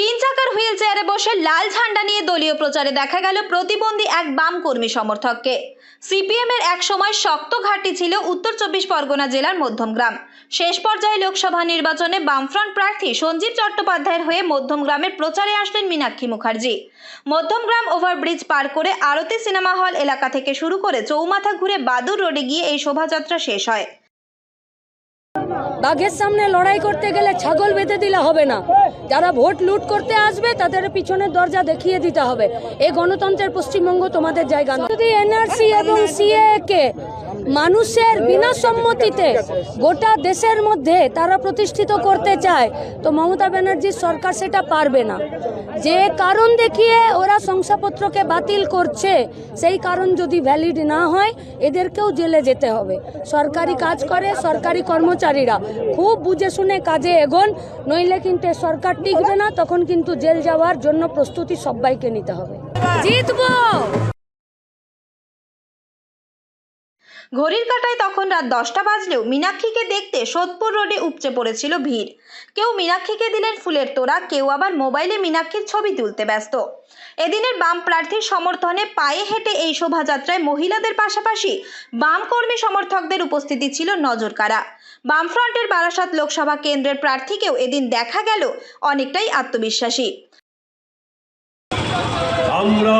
তিন চাকার হুইল চেয়ারে বসে লাল ঝান্ডা নিয়ে দলীয় প্রচারে দেখা গেল প্রতিবন্ধী এক বাম কর্মী সমর্থককে। সিপিএম এর এক সময় শক্ত ঘাঁটি ছিল উত্তর চব্বিশ পরগনা জেলার মধ্যমগ্রাম শেষ পর্যায়ে লোকসভা নির্বাচনে বামফ্রন্ট প্রার্থী সঞ্জীব চট্টোপাধ্যায়ের হয়ে মধ্যমগ্রামের প্রচারে আসলেন মীনাক্ষী মুখার্জি। মধ্যমগ্রাম ওভারব্রিজ পার করে আরতি সিনেমা হল এলাকা থেকে শুরু করে চৌমাথা ঘুরে বাদুর রোডে গিয়ে এই শোভাযাত্রা শেষ হয়। বাঘের সামনে লড়াই করতে গেলে ছাগল বেঁধে দিলে হবে না। যারা ভোট লুট করতে আসবে, তাদের পিছনের দরজা দেখিয়ে দিতে হবে। এই গণতন্ত্রের পশ্চিমবঙ্গ তোমাদের জায়গা যদি এনআরসি এবং সিএ কে মানুষের বিনা সম্মতিতে গোটা দেশের মধ্যে তারা প্রতিষ্ঠিত করতে চায়, তো মমতা ব্যানার্জির সরকার সেটা পারবে না। যে কারণ দেখিয়ে ওরা শংসাপত্রকে বাতিল করছে, সেই কারণ যদি ভ্যালিড না হয়, এদেরকেও জেলে যেতে হবে। সরকারি কাজ করে সরকারি কর্মচারীরা। খুব বুঝে শুনে কাজে এগোন, নইলে কিন্তু সরকার টিকবে না, তখন কিন্তু জেল যাওয়ার জন্য প্রস্তুতি সবাইকে নিতে হবে। জিতবো! ঘড়ির কাঁটায় তখন রাত দশটা বাজলেও মীনাক্ষীকে দেখতে সোদপুর রোডে উপচে পড়েছিল ভিড়। কেউ মীনাক্ষীকে দিলেন ফুলের তোড়া, কেউ আবার মোবাইলে মীনাক্ষীর ছবি তুলতে ব্যস্ত। এদিনের বাম প্রার্থীর সমর্থনে পায়ে হেঁটে এই শোভাযাত্রায় মহিলাদের পাশাপাশি বাম কর্মী সমর্থকদের উপস্থিতি ছিল নজর নজরকাড়া। বামফ্রন্টের বারাসাত লোকসভা কেন্দ্রের প্রার্থীকেও এদিন দেখা গেল অনেকটাই আত্মবিশ্বাসী। আমরা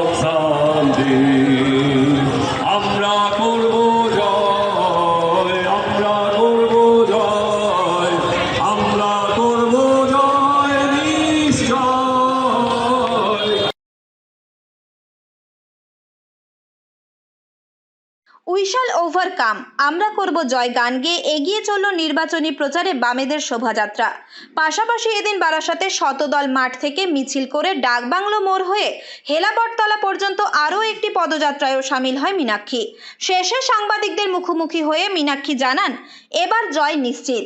উইশাল ওভারকাম আমরা করব জয় গান গেয়ে এগিয়ে চলল নির্বাচনী প্রচারে বামেদের শোভাযাত্রা। পাশাপাশি এদিন বারাসাতে শতদল মাঠ থেকে মিছিল করে ডাকবাংলো মোড় হয়ে হেলাবটতলা পর্যন্ত আরও একটি পদযাত্রায়ও সামিল হয় মীনাক্ষী। শেষে সাংবাদিকদের মুখোমুখি হয়ে মীনাক্ষী জানান, এবার জয় নিশ্চিত।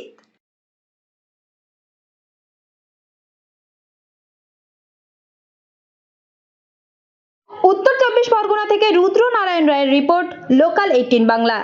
উত্তর চব্বিশ পরগনা থেকে রায়ের রিপোর্ট লোকাল এইটিন বাংলা।